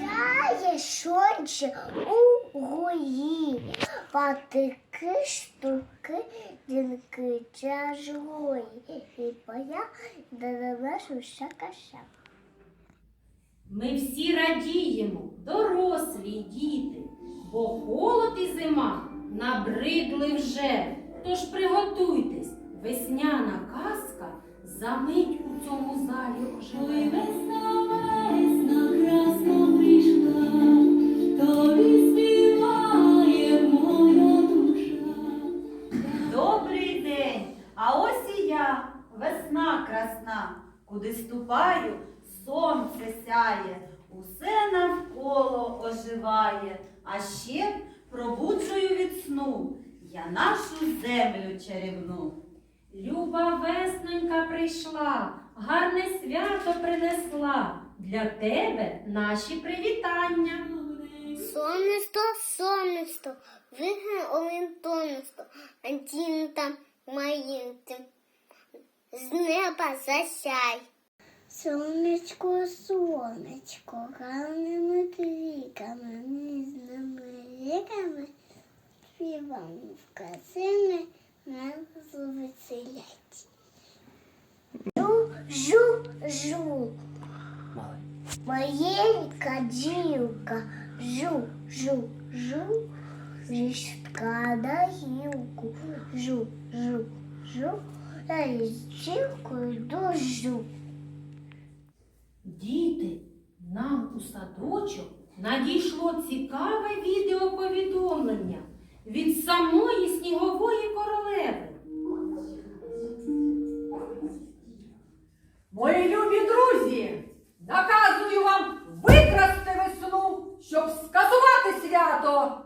Я є сонце у гої, патики, штуки, дінки, тяжгої, і поя, де не шака-шак. Ми всі радіємо, дорослі діти, бо холод і зима набридли вже. Тож приготуйтесь, весняна казка за мить у цьому залі оживе. Добрий день! А ось і я, весна красна, куди ступаю, сонце сяє, усе навколо оживає, а ще пробуджую від сну я нашу землю чарівну. Люба веснонька прийшла, гарне свято принесла. Для тебе наші привітання. Сонесто, сонесто, вигне олентонесто, антінта маїнти, з неба засяй. Сонечко, сонечко, гарними криками, ніжними ріками, співами в казини нас звеселять. Жу, жу, жу. Маленька дівка, жу, жу, жу, річка на гілку, жу, жу, жу, я із дівкою дожу. Діти, нам у садочок надійшло цікаве відеоповідомлення від самої снігової королеви. Мої любі друзі, наказую вам викрасти щоб скасувати свято.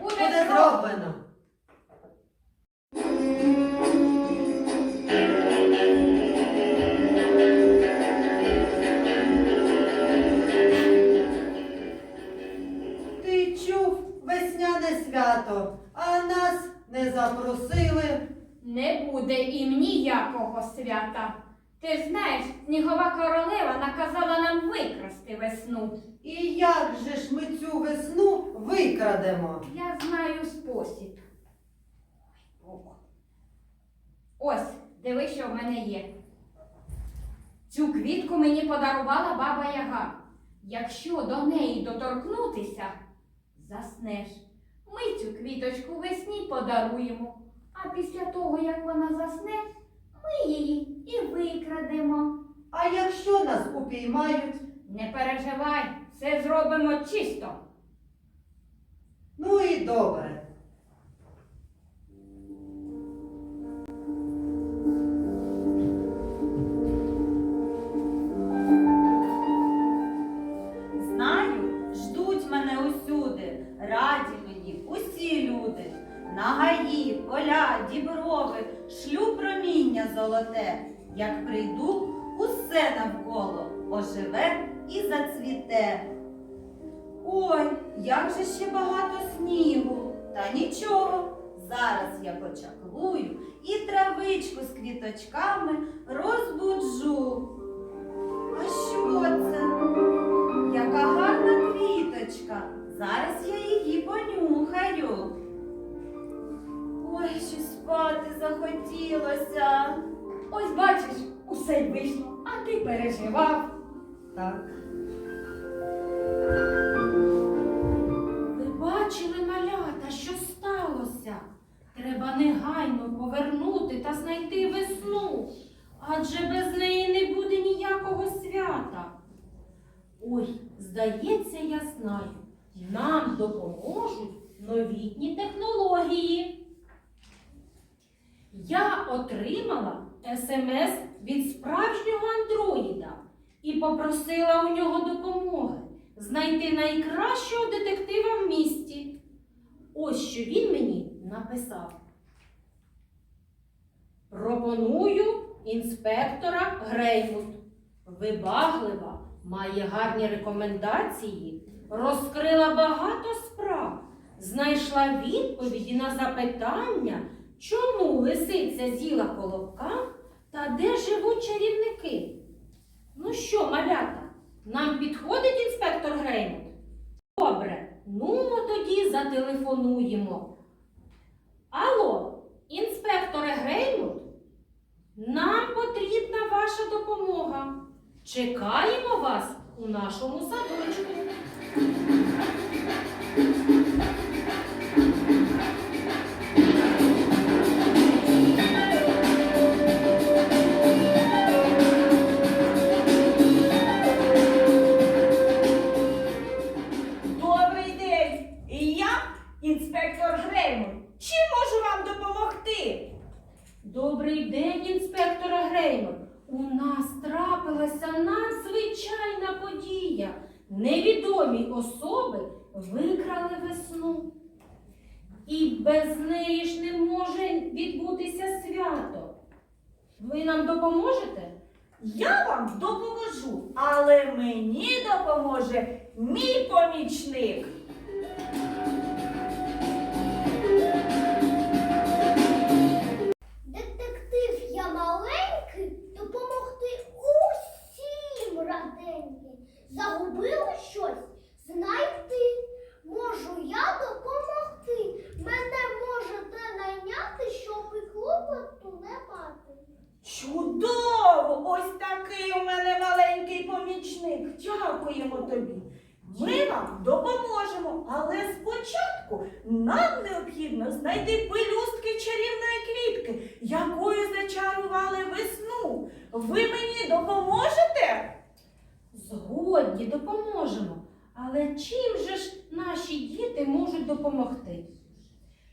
Буде зроблено. Викрадемо? Я знаю спосіб. Ой, Бог. Ось, диви, що в мене є. Цю квітку мені подарувала баба Яга. Якщо до неї доторкнутися, заснеш. Ми цю квіточку весні подаруємо, а після того, як вона засне, ми її і викрадемо. А якщо нас упіймають? Не переживай, все зробимо чисто. Ну і добре. Як же ще багато снігу. Та нічого, зараз я почаклую і травичку з квіточками розбуджу. А що це? Яка гарна квіточка. Зараз я її понюхаю. Ой, що спати захотілося. Ось бачиш, усе й вийшло, а ти переживав. Так. Нам допоможуть новітні технології. Я отримала смс від справжнього андроїда і попросила у нього допомоги знайти найкращого детектива в місті. Ось що він мені написав. Пропоную інспектора Греймут. Вибаглива, має гарні рекомендації, розкрила багато справ, знайшла відповіді на запитання, чому лисиця з'їла колобка та де живуть чарівники. Ну що, малята, нам підходить інспектор Греймут? Добре, ну ми тоді зателефонуємо. Алло, інспекторе Греймут, нам потрібна ваша допомога. Чекаємо вас у нашому садочку. Нам допоможете? Я вам допоможу, але мені допоможе мій помічник. Чудово! Ось такий у мене маленький помічник. Дякуємо тобі. Ми вам допоможемо, але спочатку нам необхідно знайти пелюстки чарівної квітки, якою зачарували весну. Ви мені допоможете? Згодні допоможемо. Але чим же ж наші діти можуть допомогти?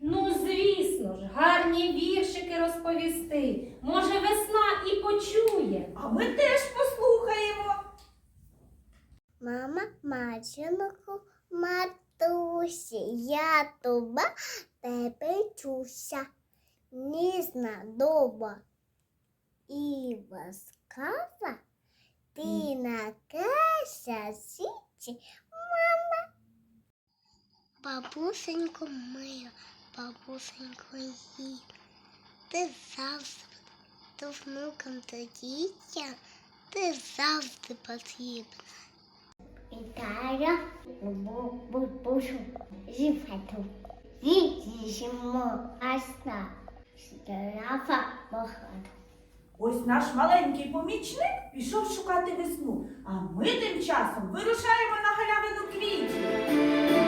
Ну, звісно ж, гарні віршики розповісти. Може, весна і почує. А ми теж послухаємо. Мама, матінку, матусі, я туба тебе чуся. Ніжна доба і ласкава, ти накася січі, мама. Бабусенько моя, бабусенько їй, ти завжди, то внукам та дітям, ти завжди потрібна. Вітаю, бабушу, животу. Зімо, асна, штрафа, мохату. Ось наш маленький помічник пішов шукати весну, а ми тим часом вирушаємо на галявину квітів.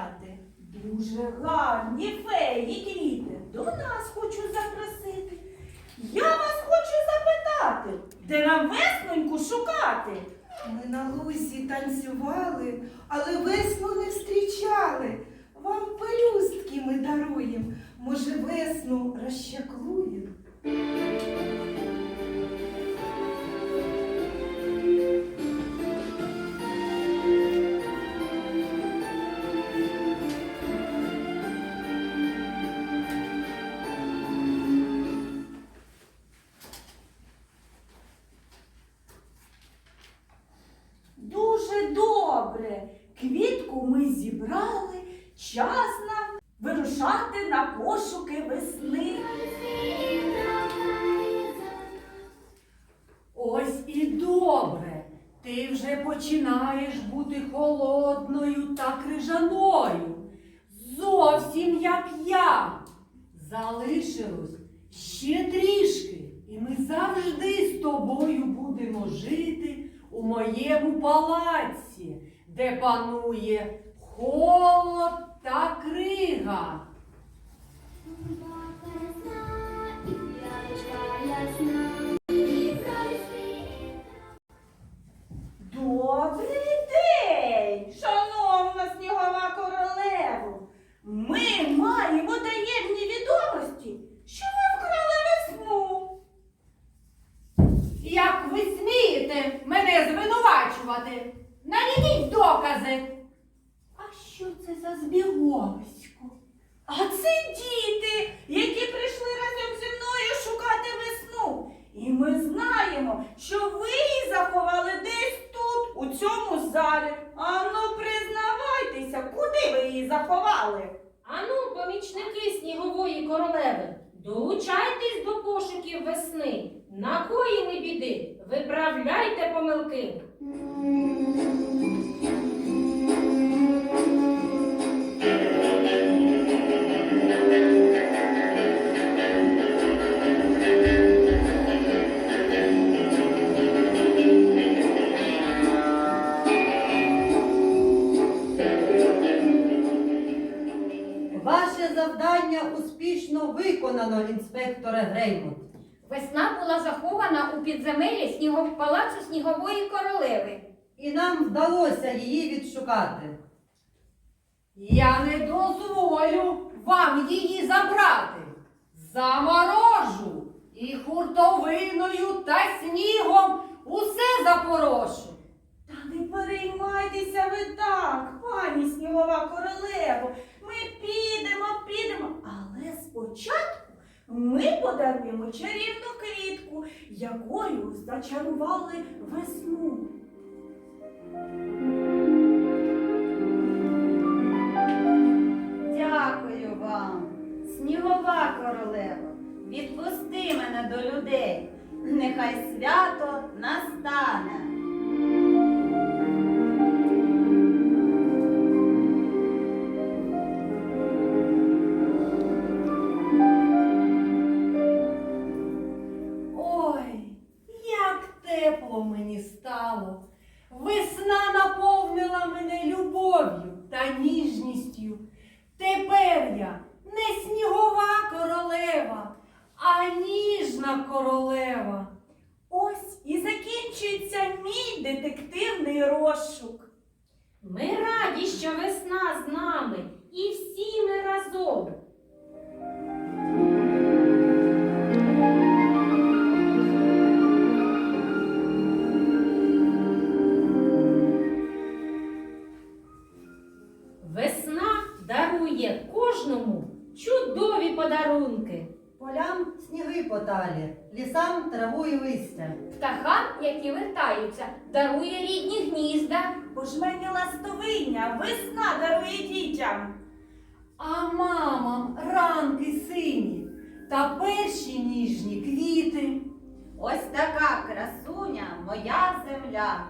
Нові. Дуже гарні феї квіти. До нас хочу запросити. Я вас хочу запитати, де нам весноньку шукати? Ми на лузі танцювали, але весну не зустрічали. Вам пелюстки ми даруєм, може, весну розчаклуєм. Ми зібрали, час нам вирушати на пошуки весни. Ось і добре. Ти вже починаєш бути холодною та крижаною. Зовсім як я. Залишилось ще трішки, і ми завжди з тобою будемо жити у моєму палаці, де панує холод та крига. Добрий день, шановна снігова королева. Ми маємо таємні відомості, що ви вкрали весну. Як ви смієте мене звинувачувати? Наведіть докази. А що це за збіговисько? А це діти, які прийшли разом зі мною шукати весну. І ми знаємо, що ви її заховали десь тут, у цьому залі. Ану, признавайтеся, куди ви її заховали? Ану, помічники снігової королеви, долучайтесь до пошуків весни. Накоїли біди, виправляйте помилки. Снігов... палацу снігової королеви. І нам вдалося її відшукати. Я не дозволю вам її забрати. Заморожу і хуртовиною та снігом усе запорошу. Та не переймайтеся ви так, пані снігова королево. Ми підемо, підемо, але спочатку ми подаруємо чарівну квітку, якою зачарували весну. Дякую вам, снігова королева. Відпусти мене до людей. Нехай свято настане. А ніжна королева. Ось і закінчується мій детективний розшук. Ми раді, що весна з нами, і всі ми разом. сніги подалі лісам траву і листя. Птахам, які вертаються, дарує рідні гнізда. Пожмені ластовиня, весна дарує дітям. А мамам ранки сині та перші ніжні квіти. Ось така красуня моя земля.